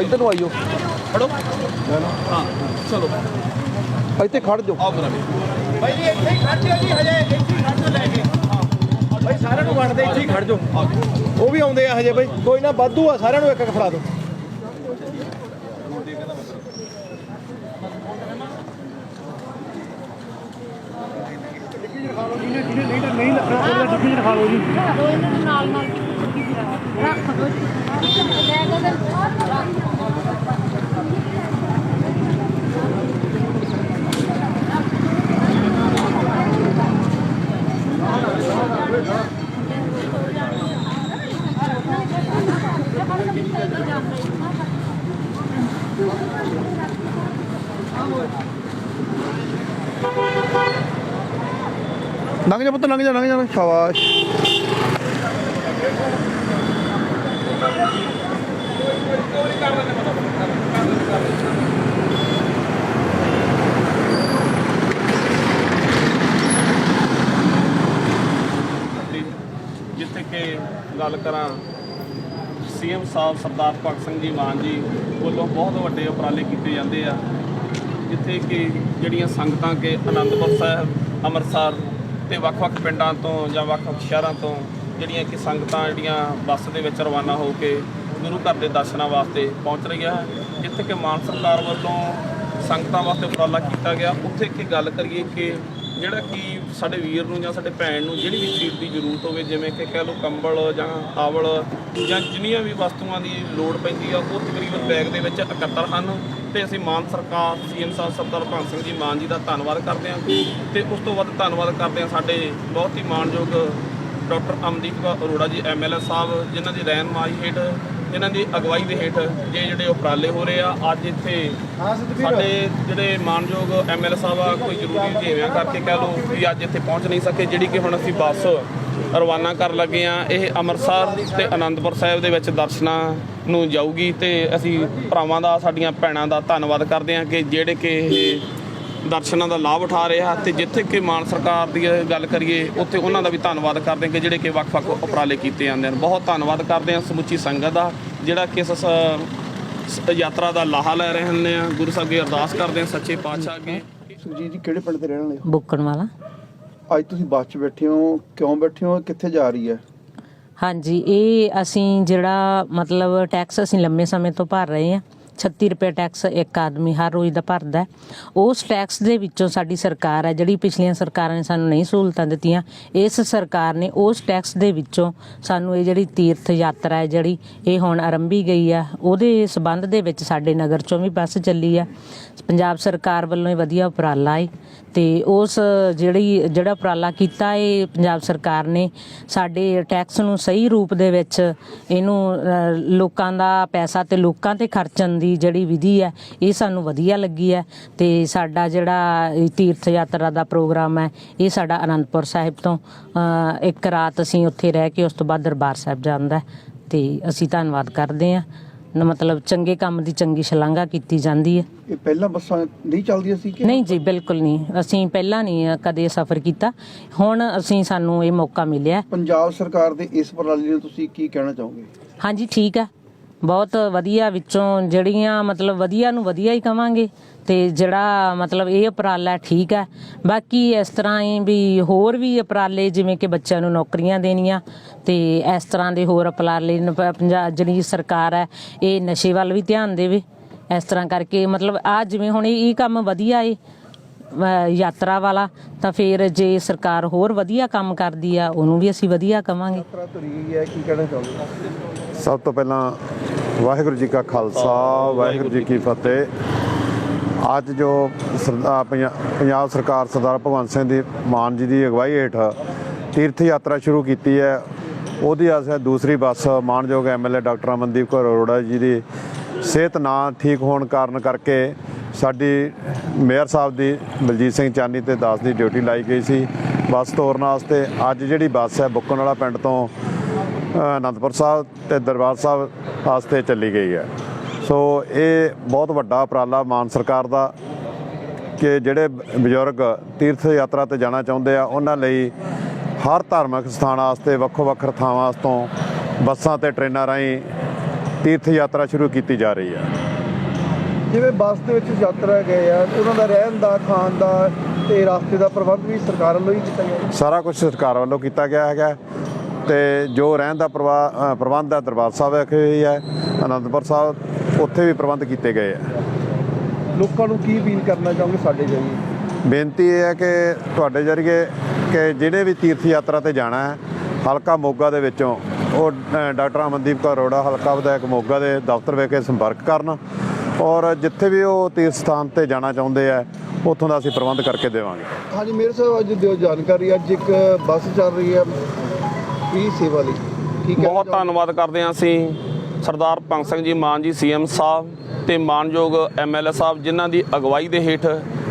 ਇੱਧਰ ਨੂੰ ਆਇਓ ਖੜੋ ਹਾਂ ਚਲੋ। ਇੱਥੇ ਖੜ ਜਾਓ। ਆਓ ਵੀਰ ਭਾਈ ਜੀ ਇੱਥੇ ਹੀ ਖੜ ਜਿਓ ਜੀ ਹਜੇ ਇੱਥੇ ਹੀ ਖੜ ਜਿਓ ਲੈ ਕੇ। ਹਾਂ ਭਾਈ ਸਾਰਿਆਂ ਨੂੰ ਵੰਡਦੇ ਇੱਥੇ ਹੀ ਖੜ ਜਾਓ। ਉਹ ਵੀ ਆਉਂਦੇ ਆ ਹਜੇ ਭਾਈ ਕੋਈ ਨਾ ਵਾਧੂ ਆ ਸਾਰਿਆਂ ਨੂੰ ਇੱਕ ਇੱਕ ਫੜਾ ਦਿਓ। ਦੋ ਇਹਨਾਂ ਨੂੰ ਨਾਲ ਨਾਲ। ਰੱਖ ਦੋ ਲੰਘ ਜਾ ਪੁੱਤ, ਲੰਘ ਜਾ ਲੰਘ ਜਾ। ਸ਼ਾਬਾਸ਼। ਜਿੱਥੇ ਕਿ ਗੱਲ ਕਰਾਂ, ਸੀਐਮ ਸਾਹਿਬ ਸਰਦਾਰ ਭਗਤ ਸਿੰਘ ਜੀ ਮਾਨ ਜੀ ਵੱਲੋਂ ਬਹੁਤ ਵੱਡੇ ਉਪਰਾਲੇ ਕੀਤੇ ਜਾਂਦੇ ਆ। ਜਿੱਥੇ ਕਿ ਜਿਹੜੀਆਂ ਸੰਗਤਾਂ ਕੇ ਆਨੰਦਪੁਰ ਸਾਹਿਬ, ਅੰਮ੍ਰਿਤਸਰ ਤੇ ਵੱਖ-ਵੱਖ ਪਿੰਡਾਂ ਤੋਂ ਜਾਂ ਵੱਖ-ਵੱਖ ਸ਼ਹਿਰਾਂ ਤੋਂ ਜਿਹੜੀਆਂ ਕਿ ਸੰਗਤਾਂ, ਜਿਹੜੀਆਂ ਬੱਸ ਦੇ ਵਿੱਚ ਰਵਾਨਾ ਹੋ ਕੇ ਗੁਰੂ ਘਰ ਦੇ ਦਰਸ਼ਨਾਂ ਵਾਸਤੇ ਪਹੁੰਚ ਰਹੀਆਂ ਹੈ ਜਿੱਥੇ ਕਿ ਮਾਨ ਸਰਕਾਰ ਵੱਲੋਂ ਸੰਗਤਾਂ ਵਾਸਤੇ ਉਪਰਾਲਾ ਕੀਤਾ ਗਿਆ। ਉੱਥੇ ਕੀ ਗੱਲ ਕਰੀਏ ਕਿ ਜਿਹੜਾ ਕਿ ਸਾਡੇ ਵੀਰ ਨੂੰ ਜਾਂ ਸਾਡੇ ਭੈਣ ਨੂੰ ਜਿਹੜੀ ਵੀ ਚੀਜ਼ ਦੀ ਜ਼ਰੂਰਤ ਹੋਵੇ, ਜਿਵੇਂ ਕਿ ਕਹਿ ਲਓ ਕੰਬਲ ਜਾਂ ਆਵਲ ਜਾਂ ਜਿੰਨੀਆਂ ਵੀ ਵਸਤੂਆਂ ਦੀ ਲੋੜ ਪੈਂਦੀ ਆ, ਉਹ ਤਕਰੀਬਨ ਬੈਗ ਦੇ ਵਿੱਚ ਇਕੱਤਰ ਹਨ ਤੇ ਅਸੀਂ ਮਾਨ ਸਰਕਾਰ ਸੀਐਮ ਸਾਹਿਬ ਸਰਦਾਰ ਭਗਤ ਸਿੰਘ ਜੀ, ਮਾਨ ਜੀ ਦਾ ਧੰਨਵਾਦ ਕਰਦੇ ਹਾਂ ਤੇ ਉਸ ਤੋਂ ਵੱਧ ਧੰਨਵਾਦ ਕਰਦੇ ਹਾਂ ਸਾਡੇ ਬਹੁਤ ਹੀ ਮਾਣਯੋਗ ਡਾਕਟਰ ਅਮਦੀਪ ਅਰੋੜਾ ਜੀ ਐਮਐਲਏ ਸਾਹਿਬ, ਜਿਨ੍ਹਾਂ ਦੀ ਰਹਿਨਮਾਈ ਹੇਠ ਇਹਨਾਂ ਦੀ ਅਗਵਾਈ ਦੇ ਹੇਠ ਜੇ ਜਿਹੜੇ ਉਪਰਾਲੇ ਹੋ ਰਹੇ ਆ, ਅੱਜ ਇੱਥੇ ਸਾਡੇ ਜਿਹੜੇ ਮਾਨਯੋਗ ਐਮਐਲਏ ਸਾਹਿਬ ਆ, ਕੋਈ ਜ਼ਰੂਰੀ ਜਿਵੇਂ ਕਰਕੇ ਕਹਿ ਲਓ ਵੀ ਅੱਜ ਇੱਥੇ ਪਹੁੰਚ ਨਹੀਂ ਸਕੇ, ਜਿਹੜੀ ਕਿ ਹੁਣ ਅਸੀਂ ਬੱਸ ਰਵਾਨਾ ਕਰਨ ਲੱਗੇ ਆ, ਇਹ ਅੰਮ੍ਰਿਤਸਰ ਤੇ ਆਨੰਦਪੁਰ ਸਾਹਿਬ ਦੇ ਵਿੱਚ ਦਰਸ਼ਨਾਂ ਨੂੰ ਜਾਊਗੀ ਤੇ ਅਸੀਂ ਭਰਾਵਾਂ ਦਾ, ਸਾਡੀਆਂ ਭੈਣਾਂ ਦਾ ਧੰਨਵਾਦ ਕਰਦੇ ਹਾਂ ਕਿ ਜਿਹੜੇ ਕਿ ਇਹ ਦਰਸ਼ਨਾਂ ਦਾ ਲਾਭ ਉਠਾ ਰਿਹਾ ਤੇ ਜਿੱਥੇ ਕਿ ਮਾਨ ਸਰਕਾਰ ਦੀ ਗੱਲ ਕਰੀਏ ਉੱਥੇ ਉਹਨਾਂ ਦਾ ਵੀ ਧੰਨਵਾਦ ਕਰਦੇ ਹਾਂ ਕਿ ਜਿਹੜੇ ਕਿ ਵੱਖ-ਵੱਖ ਉਪਰਾਲੇ ਕੀਤੇ ਜਾਂਦੇ ਹਨ। ਬਹੁਤ ਧੰਨਵਾਦ ਕਰਦੇ ਹਾਂ ਸਮੁੱਚੀ ਸੰਗਤ ਦਾ ਜਿਹੜਾ ਕਿ ਇਸ ਯਾਤਰਾ ਦਾ ਲਾਹਾ ਲੈ ਰਹੇ ਨੇ। ਗੁਰੂ ਸਾਹਿਬ ਦੀ ਅਰਦਾਸ ਕਰਦੇ ਹਾਂ ਸੱਚੇ ਪਾਤਸ਼ਾਹ ਅੱਗੇ। ਸੁਖਜੀਤ ਜੀ ਕਿਹੜੇ ਪਿੰਡ ਦੇ ਰਹਿਣ ਵਾਲੇ ਹੋ? ਬੁੱਕਣ ਵਾਲਾ। ਅੱਜ ਤੁਸੀਂ ਬੱਸ 'ਚ ਬੈਠੇ ਹੋ ਕਿਉਂ ਬੈਠੇ ਹੋ ਕਿੱਥੇ ਜਾ ਰਹੀ ਹੈ? ਹਾਂਜੀ ਇਹ ਅਸੀਂ ਜਿਹੜਾ ਮਤਲਬ ਟੈਕਸ ਅਸੀਂ ਲੰਮੇ ਸਮੇਂ ਤੋਂ ਭਰ ਰਹੇ ਹਾਂ। 36 ਰੁਪਏ ਟੈਕਸ ਇੱਕ ਆਦਮੀ ਹਰ ਰੋਜ਼ ਦਾ ਭਰਦਾ ਉਸ ਟੈਕਸ ਦੇ ਵਿੱਚੋਂ ਸਾਡੀ ਸਰਕਾਰ ਹੈ, ਜਿਹੜੀ ਪਿਛਲੀਆਂ ਸਰਕਾਰਾਂ ਨੇ ਸਾਨੂੰ ਨਹੀਂ ਸਹੂਲਤਾਂ ਦਿੱਤੀਆਂ, ਇਸ ਸਰਕਾਰ ਨੇ ਉਸ ਟੈਕਸ ਦੇ ਵਿੱਚੋਂ ਸਾਨੂੰ ਇਹ ਜਿਹੜੀ ਤੀਰਥ ਯਾਤਰਾ ਹੈ, ਜਿਹੜੀ ਇਹ ਹੁਣ ਆਰੰਭੀ ਗਈ ਆ ਉਹਦੇ ਸਬੰਧ ਦੇ ਵਿੱਚ ਸਾਡੇ ਨਗਰ ਚੋਂ ਵੀ ਬੱਸ ਚੱਲੀ ਆ ਪੰਜਾਬ ਸਰਕਾਰ ਵੱਲੋਂ ਇਹ ਵਧੀਆ ਉਪਰਾਲਾ ਹੈ ਤੇ ਉਸ ਜਿਹੜੀ, ਜਿਹੜਾ ਉਪਰਾਲਾ ਕੀਤਾ ਇਹ ਪੰਜਾਬ ਸਰਕਾਰ ਨੇ ਸਾਡੇ ਟੈਕਸ ਨੂੰ ਸਹੀ ਰੂਪ ਦੇ ਵਿੱਚ ਇਹਨੂੰ ਲੋਕਾਂ ਦਾ ਪੈਸਾ ਤੇ ਲੋਕਾਂ ਤੇ ਖਰਚਣ ਦੀ ਜਿਹੜੀ ਵਿਧੀ ਹੈ ਇਹ ਸਾਨੂੰ ਵਧੀਆ ਲੱਗੀ ਹੈ ਤੇ ਸਾਡਾ ਜਿਹੜਾ ਤੀਰਥ ਯਾਤਰਾ ਦਾ ਪ੍ਰੋਗਰਾਮ ਹੈ ਇਹ ਸਾਡਾ ਅਨੰਦਪੁਰ ਸਾਹਿਬ ਤੋਂ ਇੱਕ ਰਾਤ ਅਸੀਂ ਉੱਥੇ ਰਹਿ ਕੇ ਉਸ ਤੋਂ ਬਾਅਦ ਦਰਬਾਰ ਸਾਹਿਬ ਜਾਂਦਾ ਤੇ ਅਸੀਂ ਧੰਨਵਾਦ ਕਰਦੇ ਹਾਂ। ਨ- ਮਤਲਬ ਚੰਗੇ ਕੰਮ ਦੀ ਚੰਗੀ ਸ਼ਲਾਘਾ ਕੀਤੀ ਜਾਂਦੀ ਹੈ। ਇਹ ਪਹਿਲਾਂ ਬੱਸਾਂ ਨਹੀਂ ਚੱਲਦੀਆਂ ਸੀ ਕਿ? ਨਹੀਂ ਜੀ ਬਿਲਕੁਲ ਨਹੀਂ। ਅਸੀਂ ਪਹਿਲਾਂ ਨਹੀਂ ਕਦੇ ਸਫ਼ਰ ਕੀਤਾ। ਹੁਣ ਅਸੀਂ ਸਾਨੂੰ ਇਹ ਮੌਕਾ ਮਿਲਿਆ। ਪੰਜਾਬ ਸਰਕਾਰ ਦੇ ਇਸ ਉਪਰਾਲੇ ਨੂੰ ਤੁਸੀਂ ਕੀ ਕਹਿਣਾ ਚਾਹੋਗੇ? ਹਾਂਜੀ ਠੀਕ ਹੈ। ਬਹੁਤ ਵਧੀਆ ਵਿੱਚੋਂ ਜਿਹੜੀਆਂ ਮਤਲਬ ਵਧੀਆ ਨੂੰ ਵਧੀਆ ਹੀ ਕਵਾਂਗੇ ਤੇ ਜਿਹੜਾ ਮਤਲਬ ਇਹ ਉਪਰਾਲਾ ਠੀਕ ਹੈ। ਬਾਕੀ ਇਸ ਤਰ੍ਹਾਂ ਹੀ ਵੀ ਹੋਰ ਵੀ ਉਪਰਾਲੇ ਜਿਵੇਂ ਕਿ ਬੱਚਿਆਂ ਨੂੰ ਨੌਕਰੀਆਂ ਦੇਣੀਆਂ ਤੇ ਇਸ ਤਰ੍ਹਾਂ ਦੇ ਹੋਰ ਉਪਰਾਲੇ ਪੰਜਾਬ ਜਿਹੜੀ ਸਰਕਾਰ ਹੈ ਇਹ ਨਸ਼ੇ ਵੱਲ ਵੀ ਧਿਆਨ ਦੇਵੇ। ਇਸ ਤਰ੍ਹਾਂ ਕਰਕੇ ਮਤਲਬ ਆ ਜਿਵੇਂ ਹੁਣ ਇਹ ਕੰਮ ਵਧੀਆ ਏ ਯਾਤਰਾ ਵਾਲਾ ਤਾਂ ਫਿਰ ਜੇ ਸਰਕਾਰ ਹੋਰ ਵਧੀਆ ਕੰਮ ਕਰਦੀ ਆ ਉਹਨੂੰ ਵੀ ਅਸੀਂ ਵਧੀਆ ਕਵਾਂਗੇ। ਯਾਤਰਾ ਤੁਰੀ ਗਈ ਹੈ ਕੀ ਕਹਿਣਾ ਚਾਹੋਗੇ? ਸਭ ਤੋਂ ਪਹਿਲਾਂ ਵਾਹਿਗੁਰੂ ਜੀ ਕਾ ਖਾਲਸਾ, ਵਾਹਿਗੁਰੂ ਜੀ ਕੀ ਫਤਿਹ। ਅੱਜ ਜੋ ਸਰਦਾਰ ਪੰਜਾਬ ਸਰਕਾਰ ਸਰਦਾਰ ਭਗਵੰਤ ਸਿੰਘ ਦੀ ਮਾਨ ਜੀ ਦੀ ਅਗਵਾਈ ਹੇਠ ਤੀਰਥ ਯਾਤਰਾ ਸ਼ੁਰੂ ਕੀਤੀ ਹੈ। ਉਹਦੀ ਅਸ ਦੂਸਰੀ ਬੱਸ। ਮਾਨਯੋਗ ਐਮਐਲਏ ਡਾਕਟਰ ਅਮਨਦੀਪ ਕੌਰ ਅਰੋੜਾ ਜੀ ਦੀ ਸਿਹਤ ਨਾ ਠੀਕ ਹੋਣ ਕਾਰਨ ਕਰਕੇ ਸਾਡੀ ਮੇਅਰ ਸਾਹਿਬ ਦੀ ਬਲਜੀਤ ਸਿੰਘ ਚਾਨੀ ਤੇ ਦਾਸ ਦੀ ਡਿਊਟੀ ਲਾਈ ਗਈ ਸੀ। ਬੱਸ ਤੋਰਨ ਵਾਸਤੇ ਅੱਜ ਜਿਹੜੀ ਬੱਸ ਹੈ ਬੁੱਕਣ ਵਾਲਾ ਪਿੰਡ ਤੋਂ ਅਨੰਦਪੁਰ ਸਾਹਿਬ ਤੇ ਦਰਬਾਰ ਸਾਹਿਬ ਵਾਸਤੇ ਚੱਲੀ ਗਈ ਹੈ। ਸੋ ਇਹ ਬਹੁਤ ਵੱਡਾ ਉਪਰਾਲਾ ਮਾਨ ਸਰਕਾਰ ਦਾ ਕਿ ਜਿਹੜੇ ਬਜ਼ੁਰਗ ਤੀਰਥ ਯਾਤਰਾ ਤੇ ਜਾਣਾ ਚਾਹੁੰਦੇ ਆ ਉਹਨਾਂ ਲਈ ਹਰ ਧਾਰਮਿਕ ਸਥਾਨ ਵਾਸਤੇ ਵੱਖੋ ਵੱਖ ਥਾਵਾਂ ਤੋਂ ਬੱਸਾਂ ਤੇ ਟ੍ਰੇਨਾਂ ਰਾਹੀਂ ਤੀਰਥ ਯਾਤਰਾ ਸ਼ੁਰੂ ਕੀਤੀ ਜਾ ਰਹੀ ਹੈ। ਜਿਵੇਂ ਬੱਸ ਦੇ ਵਿੱਚ ਯਾਤਰਾ ਗਏ ਆ ਉਹਨਾਂ ਦਾ ਰਹਿਣ ਦਾ ਖਾਣ ਦਾ ਤੇ ਰਸਤੇ ਦਾ ਪ੍ਰਬੰਧ ਵੀ ਸਰਕਾਰ ਵੱਲੋਂ ਹੀ ਕੀਤਾ ਗਿਆ। ਸਾਰਾ ਕੁਝ ਸਰਕਾਰ ਵੱਲੋਂ ਕੀਤਾ ਗਿਆ ਹੈਗਾ। ਤੇ ਜੋ ਰਹਿਣ ਦਾ ਪ੍ਰਬੰਧ ਹੈ ਦਰਬਾਰ ਸਾਹਿਬ ਵਿਖੇ ਹੋਈ ਹੈ ਅਨੰਦਪੁਰ ਸਾਹਿਬ ਉੱਥੇ ਵੀ ਪ੍ਰਬੰਧ ਕੀਤੇ ਗਏ ਆ ਲੋਕਾਂ ਨੂੰ ਕੀ ਅਪੀਲ ਕਰਨਾ ਚਾਹੋਗੇ ਸਾਡੇ ਜਰੀਏ? ਬੇਨਤੀ ਇਹ ਹੈ ਕਿ ਤੁਹਾਡੇ ਜਰੀਏ ਕਿ ਜਿਹੜੇ ਵੀ ਤੀਰਥ ਯਾਤਰਾ ਤੇ ਜਾਣਾ ਹੈ ਹਲਕਾ ਮੋਗਾ ਦੇ ਵਿੱਚੋਂ ਉਹ ਡਾਕਟਰ ਅਮਨਦੀਪ ਕੌਰ ਅਰੋੜਾ ਹਲਕਾ ਵਿਧਾਇਕ ਮੋਗਾ ਦੇ ਦਫ਼ਤਰ ਵਿਖੇ ਸੰਪਰਕ ਕਰਨ ਔਰ ਜਿੱਥੇ ਵੀ ਉਹ ਤੀਰਥ ਸਥਾਨ ਤੇ ਜਾਣਾ ਚਾਹੁੰਦੇ ਆ ਉੱਥੋਂ ਦਾ ਅਸੀਂ ਪ੍ਰਬੰਧ ਕਰਕੇ ਦੇਵਾਂਗੇ। ਹਾਂਜੀ ਮੇਰੇ ਸਾਹਿਬ ਅੱਜ ਦਿਓ ਜਾਣਕਾਰੀ ਅੱਜ ਇੱਕ ਬੱਸ ਚੱਲ ਰਹੀ ਹੈ। ਫ੍ਰੀ ਸੇਵਾ ਲਈ। ਕੀ ਕਹਿਣਾ ਬਹੁਤ ਧੰਨਵਾਦ ਕਰਦੇ ਹਾਂ ਅਸੀਂ ਸਰਦਾਰ ਭਗਤ ਸਿੰਘ ਜੀ ਮਾਨ ਜੀ ਸੀਐਮ ਸਾਹਿਬ ਤੇ ਮਾਨਯੋਗ ਐਮਐਲਏ ਸਾਹਿਬ ਜਿਨ੍ਹਾਂ ਦੀ ਅਗਵਾਈ ਦੇ ਹੇਠ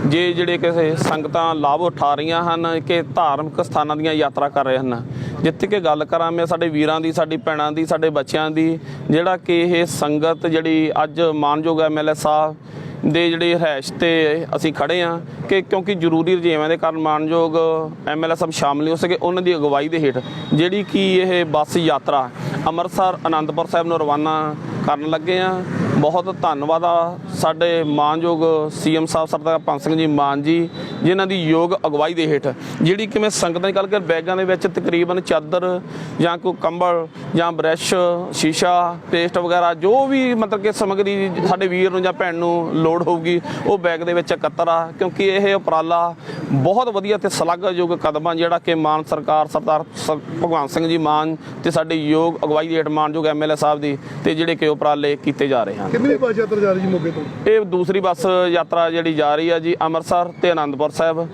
ਜੇ ਜਿਹੜੇ ਕਿਸੇ ਸੰਗਤਾਂ ਲਾਭ ਉਠਾ ਰਹੀਆਂ ਹਨ, ਕਿ ਧਾਰਮਿਕ ਸਥਾਨਾਂ ਦੀਆਂ ਯਾਤਰਾ ਕਰ ਰਹੇ ਹਨ। ਜਿੱਥੇ ਕਿ ਗੱਲ ਕਰਾਂ ਮੈਂ ਸਾਡੇ ਵੀਰਾਂ ਦੀ, ਸਾਡੀ ਭੈਣਾਂ ਦੀ, ਸਾਡੇ ਬੱਚਿਆਂ ਦੀ, ਜਿਹੜਾ ਕਿ ਇਹ ਸੰਗਤ ਜਿਹੜੀ ਅੱਜ ਮਾਨਯੋਗ ਐਮਐਲਏ ਸਾਹਿਬ ਦੇ ਜਿਹੜੇ ਰਹਿਸ਼ ਤੇ ਅਸੀਂ ਖੜੇ ਆ ਕਿ ਕਿਉਂਕਿ ਜ਼ਰੂਰੀ ਰੁਝੇਵਿਆਂ ਦੇ ਕਾਰਨ ਮਾਨਯੋਗ ਐਮਐਲਏ ਸਾਹਿਬ ਸ਼ਾਮਲ ਨਹੀਂ ਹੋ ਸਕੇ, ਉਹਨਾਂ ਦੀ ਅਗਵਾਈ ਦੇ ਹੇਠ ਜਿਹੜੀ ਕਿ ਇਹ ਬੱਸ ਯਾਤਰਾ ਅੰਮ੍ਰਿਤਸਰ ਆਨੰਦਪੁਰ ਸਾਹਿਬ ਨੂੰ ਰਵਾਨਾ ਕਰਨ ਲੱਗੇ ਆ। ਬਹੁਤ ਧੰਨਵਾਦ ਆ ਸਾਡੇ ਮਾਨਯੋਗ ਸੀਐਮ ਸਾਹਿਬ ਸਰਦਾਰ ਭਗਤ ਸਿੰਘ ਜੀ ਮਾਨ ਜੀ ਜਿਨ੍ਹਾਂ ਦੀ ਯੋਗ ਅਗਵਾਈ ਦੇ ਹੇਠ ਜਿਹੜੀ ਕਿ ਮੈਂ ਸੰਗਤਾਂ ਨਿਕਲ ਕੇ ਬੈਗਾਂ ਦੇ ਵਿੱਚ ਤਕਰੀਬਨ ਚਾਦਰ ਜਾਂ ਕੋਈ ਕੰਬਲ ਜਾਂ ਬ੍ਰਸ਼ ਸ਼ੀਸ਼ਾ ਪੇਸਟ ਵਗੈਰਾ ਜੋ ਵੀ ਮਤਲਬ ਕਿ ਸਮਗਰੀ ਸਾਡੇ ਵੀਰ ਨੂੰ ਜਾਂ ਭੈਣ ਨੂੰ ਲੋੜ ਹੋਊਗੀ ਉਹ ਬੈਗ ਦੇ ਵਿੱਚ ਇਕੱਤਰ ਆ ਕਿਉਂਕਿ ਇਹ ਉਪਰਾਲਾ ਬਹੁਤ ਵਧੀਆ ਤੇ ਸ਼ਲਾਘਾਯੋਗ ਕਦਮ ਆ ਜਿਹੜਾ ਕਿ ਮਾਨ ਸਰਕਾਰ ਸਰਦਾਰ ਭਗਵੰਤ ਸਿੰਘ ਜੀ ਮਾਨ ਤੇ ਸਾਡੇ ਯੋਗ ਅਗਵਾਈ ਦੇ ਹੇਠ ਮਾਨਯੋਗ ਐਮਐਲਏ ਸਾਹਿਬ ਦੀ ਤੇ ਜਿਹੜੇ ਕਿ ਉਪਰਾਲੇ ਕੀਤੇ ਜਾ ਰਹੇ ਹਨ। ਕਿੰਨੀ ਬੱਸ ਯਾਤਰਾ ਜਾ ਰਹੀ ਜੀ ਮੋਗੇ ਤੋਂ? ਇਹ ਦੂਸਰੀ ਬੱਸ ਯਾਤਰਾ ਜਿਹੜੀ ਜਾ ਰਹੀ ਹੈ ਜੀ ਅੰਮ੍ਰਿਤਸਰ ਤੇ ਆਨੰਦਪੁਰ ਸਾਹਿਬ